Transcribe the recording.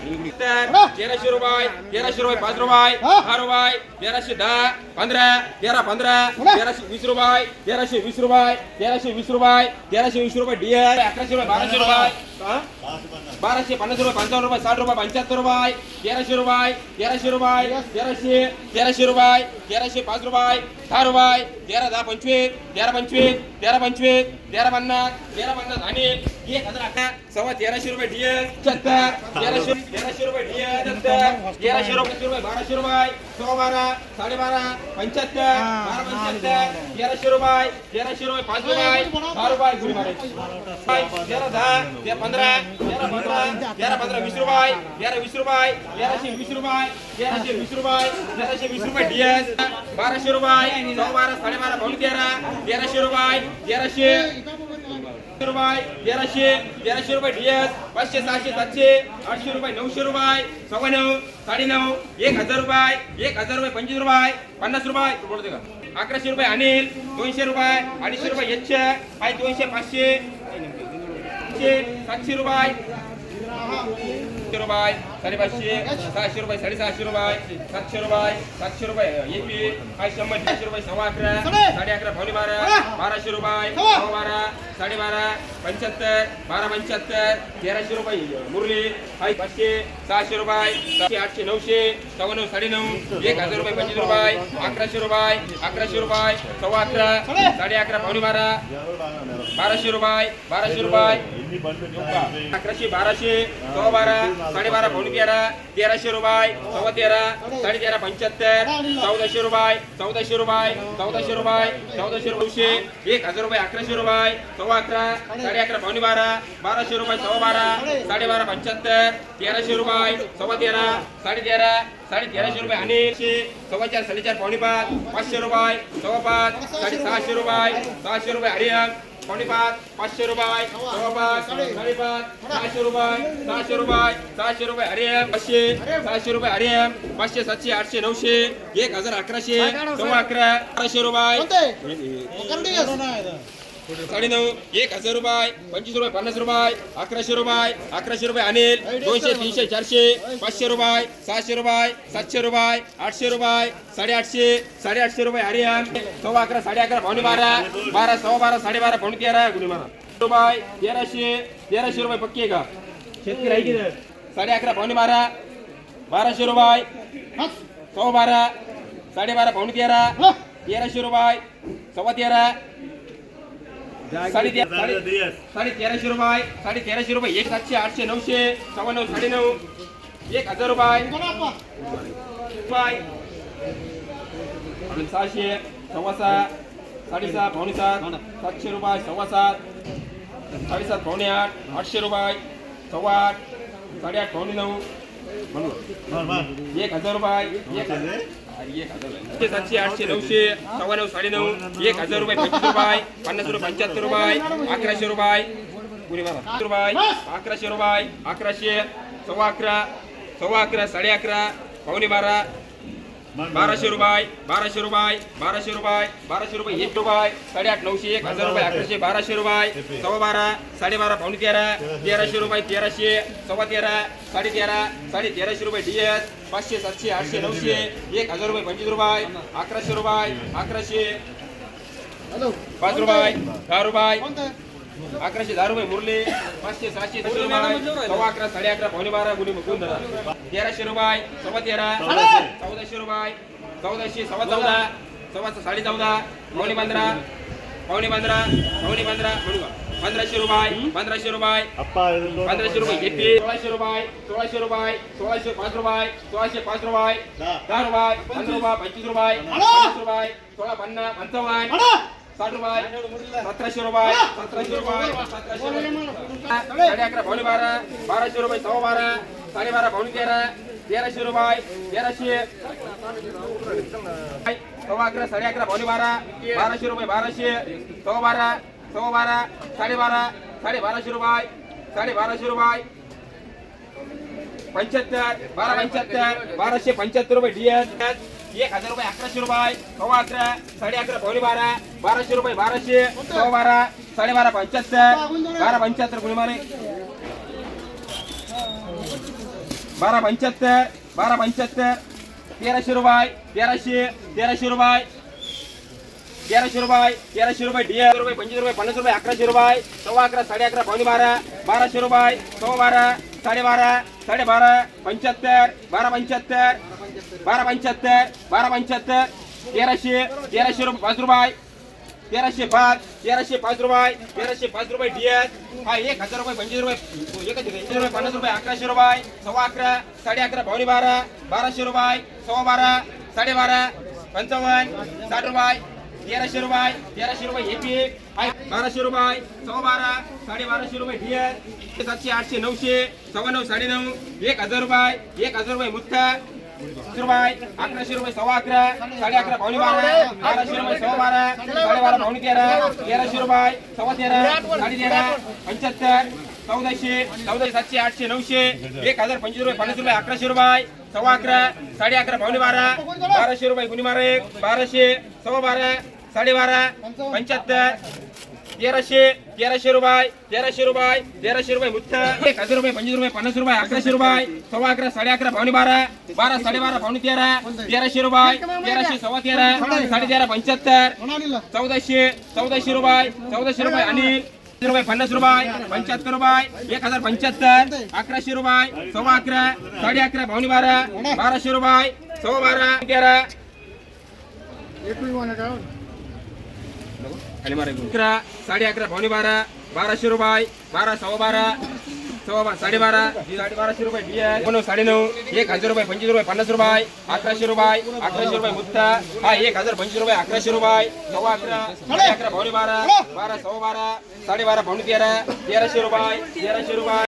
तेराशे रुपये तेराशे रुपये पाच रुपये दहा रुपये तेराशे दहा पंधरा तेरा पंधरा तेराशे वीस रुपये तेराशे वीस रुपये तेराशे वीस रुपये तेराशे वीस रुपये डिअर अकराशे रुपये बाराशे रुपये? बाराशे पन्नास रुपये पंचावन्न रुपये साठ रुपये पंच्याहत्तर रुपये तेराशे रुपये तेराशे रुपये तेराशे तेराशे रुपये तेराशे पाच रुपये दहा रुपये तेरा दहा पंचवीस तेरा पंचवीस तेरा पंचवीस तेरा पन्नास तेरा पन्नास आणि एक हजार अठरा सव्वा तेराशे रुपये डीएस सत्तर तेराशे तेराशे रुपये डीएस सत्तर तेराशे रुपये रुपये बाराशे रुपये सव्वा बारा साडेबारा पंच्याहत्तर बारा पंच्याहत्तर तेराशे रुपये तेराशे रुपये पाच रुपये दहा रुपये तेरा दहा पंधरा तेरा पंधरा तेरा पंधरा वीस रुपये तेरा वीस रुपये तेराशे वीस रुपये तेराशे वीस रुपये तेराशे वीस रुपये डीएस बाराशे रुपये नऊ बारा साडेबारा पाऊण तेरा तेराशे रुपये तेराशे रुपये तेराशे तेराशे रुपये डीएस पाचशे सहाशे सातशे आठशे रुपये नऊशे रुपये सव्वा नऊ साडे नऊ एक हजार रुपये एक हजार रुपये पंचवीस रुपये पन्नास रुपये बोलतो का? अकराशे रुपये अनिल दोनशे रुपये अडीचशे रुपये यच्छ आहे दोनशे पाचशे सातशे सातशे रुपये. रुपये साडेपाचशे सहाशे रुपये साडेसहाशे रुपये सातशे रुपये सातशे रुपये. एपी काय शंभर दीडशे रुपये सव्वा अकरा साडे अकरा पावणे बारा बाराशे रुपये सव्वा. बारा साडेबारा पंच्याहत्तर बारा पंच्याहत्तर तेराशे रुपये. मुरली हाय पाचशे सहाशे रुपये सातशे आठशे नऊशे सव्वा नऊ साडे नऊ एक हजार रुपये पंचवीस रुपये अकराशे रुपये अकराशे रुपये सव्वा अकरा साडे अकरा पावणे बारा बाराशे रुपये बाराशे रुपये अकराशे बाराशे सव्वा बारा साडेबारा पावणे तेरा तेराशे रुपये सव्वा तेरा साडे तेरा पंच्याहत्तर चौदाशे रुपये चौदाशे रुपये चौदाशे रुपये चौदाशे रुपये एक हजार रुपये अकराशे रुपये सव्वा अकरा साडे अकरा पावणे बारा बाराशे रुपये सव्वा बारा साडेबारा पंच्याहत्तर तेराशे रुपये सव्वा तेरा साडे तेरा साडे तेराशे रुपये आणि एकशे सव्वा चार साडेचार पावणे पाच पाचशे रुपये सव्वा पाच साडे सहाशे रुपये सहाशे रुपये हरियम पाच पाचशे रुपये. सहाशे रुपये. सहाशे रुपये. सहाशे रुपये हरियम पाचशे. सहाशे रुपये हरियम पाचशे सातशे आठशे नऊशे. एक हजार अकराशे. सव्वा अकरा. अकराशे रुपये. साडे नऊ एक हजार रुपये पंचवीस रुपये पन्नास रुपये अकराशे रुपये अकराशे रुपये अनिल दोनशे तीनशे चारशे पाचशे रुपये सहाशे रुपये सातशे रुपये आठशे रुपये साडेआठशे साडेआठशे रुपये हरियाण सव्वा अकरा साडे अकरा पावणे बारा बारा सव्वा बारा साडेबारा पावणे तेरा गुन्हे रुपये तेराशे तेराशे रुपये पक्की का? शेतकरी आहे की नाही? साडे अकरा पावणे बारा बाराशे रुपये सव्वा बारा साडेबारा पावणे तेरा तेराशे रुपये सव्वा तेरा साडे तेरा साडे- साडे तेराशे रुपये साडे तेराशे रुपये एक सातशे आठशे नऊशे सव्वा नऊ साडे नऊ एक हजार रुपये रुपये अजून सहाशे सव्वा सहा साडेसहा पावणे सात सातशे रुपये सव्वा सात साडेसात पावणे आठ आठशे रुपये सव्वा आठ साडेआठ पावणे नऊ म्हणून एक हजार एक सातशे आठशे नऊशे सव्वा नऊ साडे नऊ एक हजार रुपये पंचवीस रुपये पन्नास रुपये पंच्याहत्तर रुपये अकराशे रुपये. पुणे बाबा. रुपये अकराशे रुपये अकराशे सव्वा अकरा सव्वा अकरा साडे अकरा पावणे बारा बाराशे रुपये बाराशे रुपये बाराशे रुपये बाराशे रुपये एक रुपये साडेआठ नऊशे एक हजार रुपये अकराशे बाराशे रुपये सव्वा बारा साडेबारा पावणे तेरा तेराशे रुपये तेराशे सव्वा तेरा साडे तेरा साडे तेराशे रुपये डी एस पाचशे सातशे आठशे नऊशे एक हजार रुपये पंचवीस रुपये अकराशे रुपये अकराशे पाच रुपये दहा रुपये अकराशे दहा रुपये मुरले पाचशे सहाशे रुपये सव्वा अकरा साडे अकरा पावणे बारा गुन्हे मुकून धरा तेराशे रुपये सव्वा तेरा चौदाशे. रुपये चौदाशे सव्वा चौदा सव्वा साडे चौदा पावणे पंधरा पावणे पंधरा पावणे पंधरा पंधराशे रुपये पंधराशे रुपये पंधराशे रुपये घेतले. सोळाशे रुपये सोळाशे रुपये सोळाशे पाच रुपये सोळाशे पाच रुपये दहा. रुपये पंधरा रुपये पंचवीस रुपये रुपये सोळा पन्नास पंचावन्न साठ रुपये सतराशे रुपये सतराशे रुपये सतराशे साडे अकरा पावणे बारा बाराशे रुपये सव्वा बारा. साडेबारा पावणे तेरा तेराशे रुपये तेराशे. सव्वा अकरा साडे अकरा पावणे बारा बाराशे रुपये बाराशे. सव्वा बारा सव्वा बारा साडेबारा साडे बाराशे रुपये साडे बाराशे रुपये. पंच्याहत्तर बारा पंच्याहत्तर बाराशे पंच्याहत्तर रुपये डीएस एक हजार रुपये अकराशे रुपये सव्वा अकरा साडे अकरा पावणे बारा बाराशे रुपये बाराशे सव्वा बारा साडेबारा पंच्याहत्तर बारा पंच्याहत्तर गुणी मारे बारा पंच्याहत्तर बारा पंच्याहत्तर तेराशे रुपये तेराशे तेराशे रुपये तेराशे रुपये तेराशे रुपये डिएल रुपये पंचवीस रुपये पन्नास रुपये अकराशे रुपये सव्वा अकरा साडे अकरा पावणे बारा बाराशे रुपये सव्वा बारा साडेबारा साडेबारा पंच्याहत्तर बारा पंच्याहत्तर बारा पंच्याहत्तर बारा पंच्याहत्तर तेराशे तेराशे रुपये पाच रुपये. तेराशे पाच तेराशे पाच रुपये तेराशे पाच रुपये डिएस हा एक हजार रुपये पंचवीस रुपये एकच रुपये पन्नास रुपये अकराशे रुपये सव्वा अकरा साडे अकरा पावणे बारा बाराशे रुपये सव्वा बारा साडेबारा पंचावन्न साठ रुपये तेराशे रुपये तेराशे रुपये एपी बाराशे रुपये सव्वा बारा साडे बाराशे रुपये डिएस सातशे आठशे नऊशे सव्वा नऊ साडे नऊ एक हजार रुपये एक हजार रुपये मुत्ता अकराशे रुपये सव्वा अकरा साडे अकरा पावणे बारा बाराशे रुपये सव्वा बारा साडे बारा पावणे तेरा तेराशे रुपये सव्वा तेरा साडे तेरा पंच्याहत्तर चौदाशे चौदाशे सातशे आठशे नऊशे एक हजार पंचवीस रुपये पन्नास रुपये अकराशे रुपये सव्वा अकरा साडे अकरा पावणे बारा बाराशे रुपये गुन्हे बारा एक बाराशे सव्वा बारा साडेबारा पंच्याहत्तर तेराशे तेराशे रुपये तेराशे रुपये तेराशे रुपये मुठ्ठा एक हजार रुपये पंचवीस रुपये पन्नास रुपये अकराशे रुपये सव्वा अकरा साडे अकरा पावणे बारा बारा साडेबारा पावणे तेरा तेराशे रुपये तेराशे सव्वा तेरा साडे तेरा पंच्याहत्तर चौदाशे चौदाशे रुपये चौदाशे रुपये आणि रुपये पन्नास रुपये पंच्याहत्तर रुपये एक हजार पंच्याहत्तर अकराशे रुपये सव्वा अकरा साडे अकरा पावणे बारा बाराशे रुपये सव्वा बारा तेरा. खाली मारा अकरा साडे अकरा पावणे बारा बाराशे रुपये बारा सव्वा बारा सव्वा बारा साडेबारा साडे बाराशे रुपये डिएस नऊ साडे नऊ एक हजार रुपये पंचवीस रुपये पन्नास रुपये अकराशे रुपये अकराशे रुपये मुत्ता हा एक हजार पंचवीस रुपये अकराशे रुपये सव्वा अकरा साडे अकरा पावणे बारा बारा सव्वा बारा साडेबारा पावणे तेरा तेराशे रुपये तेराशे रुपये.